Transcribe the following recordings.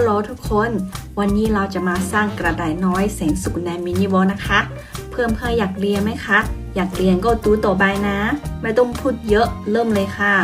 ฮัลโหลทุกคน วันนี้เราจะมาสร้างกระดาษน้อยแสนสุขในมินิวอลนะคะ เพื่อนเพื่ออยากเรียนไหมคะ อยากเรียนก็ดูต่อไปนะ ไม่ต้องพูดเยอะเริ่มเลยค่ะ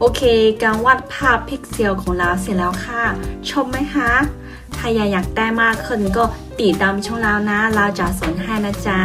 โอเค การวาดภาพพิกเซลของเราเสร็จแล้วค่ะ ชมไหมคะ ถ้าอยากได้มากขึ้นก็ติดตามช่องเรานะ เราจะสอนให้นะจ๊ะ